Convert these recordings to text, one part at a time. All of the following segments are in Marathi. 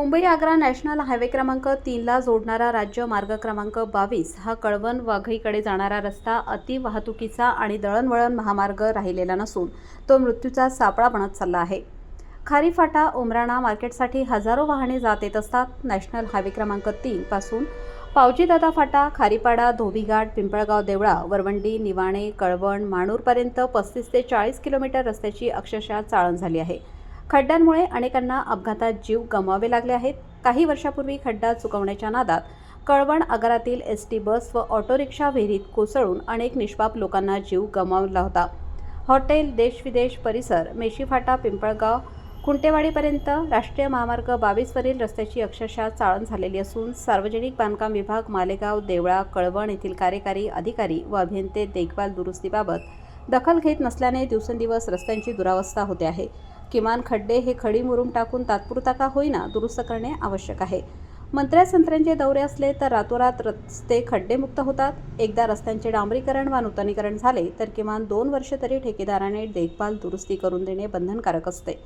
मुंबई आग्रा नॅशनल हायवे क्रमांक तीनला जोडणारा राज्य मार्ग क्रमांक बावीस हा कळवण वाघईकडे जाणारा रस्ता अति वाहतुकीचा आणि दळणवळण महामार्ग राहिलेला नसून तो मृत्यूचा सापळा बनत चालला आहे. खारी फाटा उमराणा मार्केटसाठी हजारो वाहने जात येत असतात. नॅशनल हायवे क्रमांक तीन पासून पावजीदादा फाटा खारीपाडा धोबीघाट पिंपळगाव देवळा वरवंडी निवाणे कळवण माणूरपर्यंत पस्तीस ते चाळीस किलोमीटर रस्त्याची अक्षरशः चाळण झाली आहे. खड्ड्यांमुळे अनेकांना अपघातात जीव गमवावे लागले आहेत. काही वर्षापूर्वी खड्डा चुकवण्याच्या नादात कळवण आगारातील एस टी बस व ऑटो रिक्षा विहिरीत कोसळून अनेक निष्पाप लोकांना जीव गमावला होता. हॉटेल देशविदेश परिसर मेशीफाटा पिंपळगाव खुंटेवाडीपर्यंत राष्ट्रीय महामार्ग बावीसवरील रस्त्याची अक्षरशः चाळण झालेली असून सार्वजनिक बांधकाम विभाग मालेगाव देवळा कळवण येथील कार्यकारी अधिकारी व अभियंते देखभाल दुरुस्तीबाबत दखल घेत नसल्याने दिवसेंदिवस रस्त्यांची दुरावस्था होते आहे. किमान खड्डे हे खडी मुरुम टाकून तात्पुरता का होईना दुरुस्त करणे आवश्यक आहे. मंत्र्यासंत्र्यांचे दौरे असले तर रातोरात रस्ते खड्डेमुक्त होतात. एकदा रस्त्यांचे डांबरीकरण वा नूतनीकरण झाले तर किमान दोन वर्ष तरी ठेकेदाराने देखभाल दुरुस्ती करून देणे बंधनकारक असते.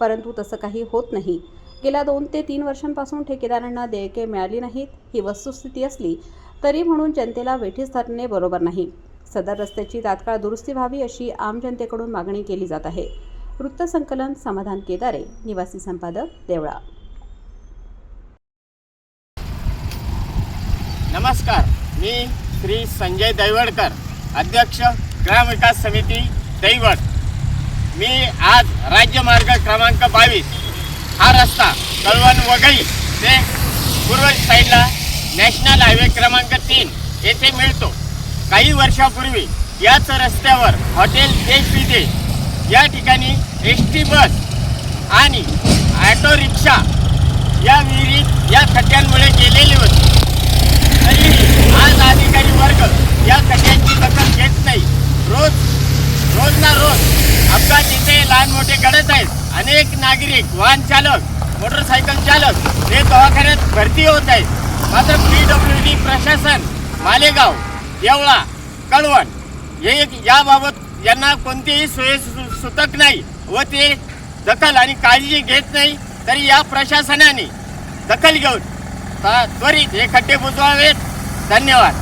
परंतु तसं काही होत नाही. गेल्या दोन ते तीन वर्षांपासून ठेकेदारांना देयके मिळाली नाहीत. ही वस्तुस्थिती असली तरी म्हणून जनतेला वेठीस धरणे बरोबर नाही. सदर रस्त्याची तात्काळ दुरुस्ती व्हावी अशी आम जनतेकडून मागणी केली जात आहे. वृत्तसंकलन समाधान केदारे निवासी संपादक देवळा. नमस्कार मी श्री संजय दैवडकर अध्यक्ष ग्रामविकास समिती दैवड. मी आज राज्यमार्ग क्रमांक बावीस हा रस्ता कळवण वगळी ते पूर्व साईडला नॅशनल हायवे क्रमांक तीन येथे मिळतो. काही वर्षापूर्वी याच रस्त्यावर हॉटेल देश विदेश या ठिकाणी एस टी बस आणि ऑटो रिक्षा या विहिरीत या खड्ड्यांमुळे गेलेली होती. तरी आज अधिकारी वर्ग या खड्ड्यांची दखल घेत नाही. रोज रोज ना रोज अपघात इथे लहान मोठे घडत आहेत. अनेक नागरिक वाहन चालक मोटरसायकल चालक हे दवाखान्यात भरती होत आहेत. मात्र पी डब्ल्यू डी प्रशासन मालेगाव देवळा कळवण हे याबाबत यांना कोणतीही सोय सु- सुतक नाही व ते दखल आणि काळजी घेत नाही तरी या प्रशासनाने दखल घेऊन त्वरित हे खड्डे बुजवावेत. धन्यवाद.